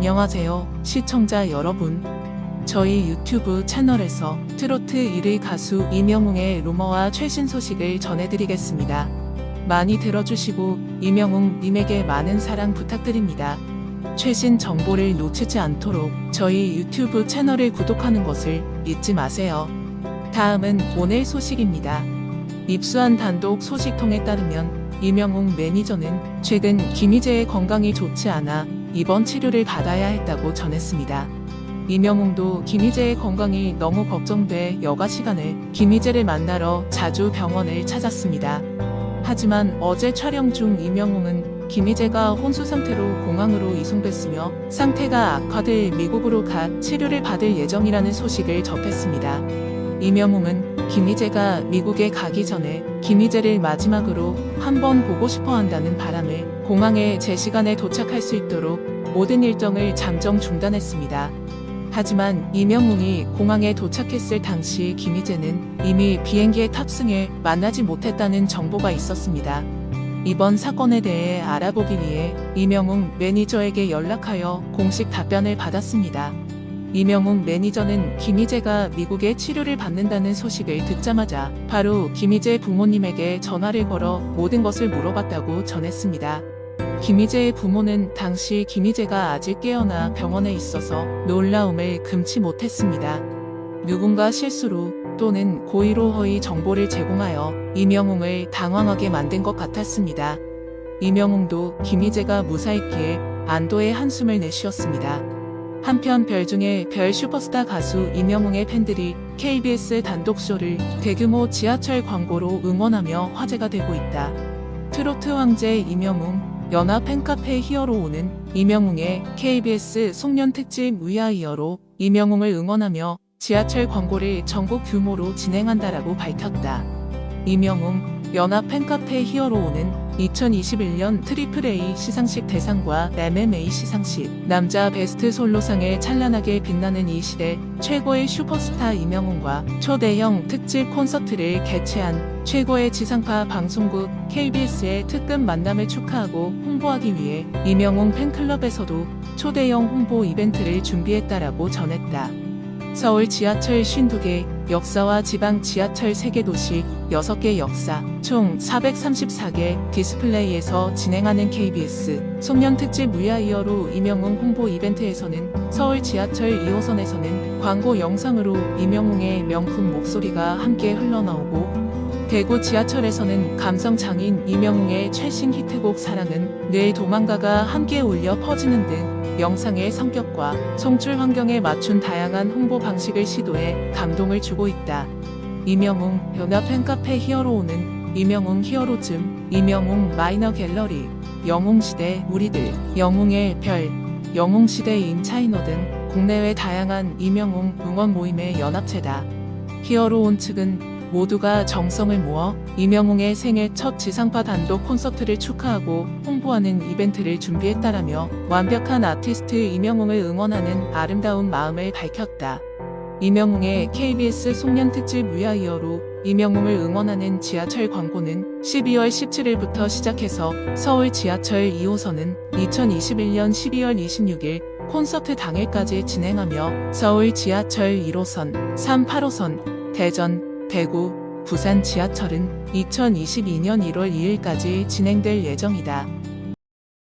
안녕하세요, 시청자 여러분. 저희 유튜브 채널에서 트로트 1위 가수 이명웅의 루머와 최신 소식을 전해드리겠습니다. 많이 들어주시고 이명웅 님에게 많은 사랑 부탁드립니다. 최신 정보를 놓치지 않도록 저희 유튜브 채널을 구독하는 것을 잊지 마세요. 다음은 오늘 소식입니다. 입수한 단독 소식통에 따르면 이명웅 매니저는 최근 김희재의 건강이 좋지 않아 입원 치료를 받아야 했다고 전했습니다. 이명웅도 김희재의 건강이 너무 걱정돼 여가 시간에 김희재를 만나러 자주 병원을 찾았습니다. 하지만 어제 촬영 중 이명웅은 김희재가 혼수 상태로 공항으로 이송됐으며 상태가 악화돼 미국으로 가 치료를 받을 예정이라는 소식을 접했습니다. 이명웅은 김희재가 미국에 가기 전에 김희재를 마지막으로 한번 보고 싶어 한다는 바람에 공항에 제 시간에 도착할 수 있도록 모든 일정을 잠정 중단했습니다. 하지만 이명웅이 공항에 도착했을 당시 김희재는 이미 비행기에 탑승해 만나지 못했다는 정보가 있었습니다. 이번 사건에 대해 알아보기 위해 이명웅 매니저에게 연락하여 공식 답변을 받았습니다. 이명웅 매니저는 김희재가 미국에 치료를 받는다는 소식을 듣자마자 바로 김희재 부모님에게 전화를 걸어 모든 것을 물어봤다고 전했습니다. 김희재의 부모는 당시 김희재가 아직 깨어나 병원에 있어서 놀라움을 금치 못했습니다. 누군가 실수로 또는 고의로 허위 정보를 제공하여 이명웅을 당황하게 만든 것 같았습니다. 이명웅도 김희재가 무사했기에 안도의 한숨을 내쉬었습니다. 한편 별 중에 별 슈퍼스타 가수 이명웅의 팬들이 KBS 단독쇼를 대규모 지하철 광고로 응원하며 화제가 되고 있다. 트로트 황제 이명웅, 연합 팬카페 히어로 오는 이명웅의 KBS 송년 특집 위아이어로 이명웅을 응원하며 지하철 광고를 전국 규모로 진행한다라고 밝혔다. 이명웅, 연합 팬카페 히어로 오는 2021년 트리플 A 시상식 대상과 MMA 시상식 남자 베스트 솔로상에 찬란하게 빛나는 이 시대 최고의 슈퍼스타 이명웅과 초대형 특집 콘서트를 개최한 최고의 지상파 방송국 KBS의 특급 만남을 축하하고 홍보하기 위해 이명웅 팬클럽에서도 초대형 홍보 이벤트를 준비했다라고 전했다. 서울 지하철 52개, 역사와 지방 지하철 3개 도시, 6개 역사, 총 434개 디스플레이에서 진행하는 KBS 송년 특집 위아이어로 이명웅 홍보 이벤트에서는 서울 지하철 2호선에서는 광고 영상으로 이명웅의 명품 목소리가 함께 흘러나오고 대구 지하철에서는 감성 장인 이명웅의 최신 히트곡 사랑은 뇌 도망가가 함께 울려 퍼지는 등 영상의 성격과 송출 환경에 맞춘 다양한 홍보 방식을 시도해 감동을 주고 있다. 이명웅 연합 팬카페 히어로오는 이명웅 히어로즘, 이명웅 마이너 갤러리, 영웅시대 우리들, 영웅의 별, 영웅시대 인 차이너 등 국내외 다양한 이명웅 응원 모임의 연합체다. 히어로온 측은 모두가 정성을 모아 이명웅의 생애 첫 지상파 단독 콘서트를 축하하고 홍보하는 이벤트를 준비했다라며 완벽한 아티스트 이명웅을 응원하는 아름다운 마음을 밝혔다. 이명웅의 KBS 송년 특집 위아이어로 이명웅을 응원하는 지하철 광고는 12월 17일부터 시작해서 서울 지하철 2호선은 2021년 12월 26일 콘서트 당일까지 진행하며 서울 지하철 1호선, 3, 8호선, 대전, 대구, 부산 지하철은 2022년 1월 2일까지 진행될 예정이다.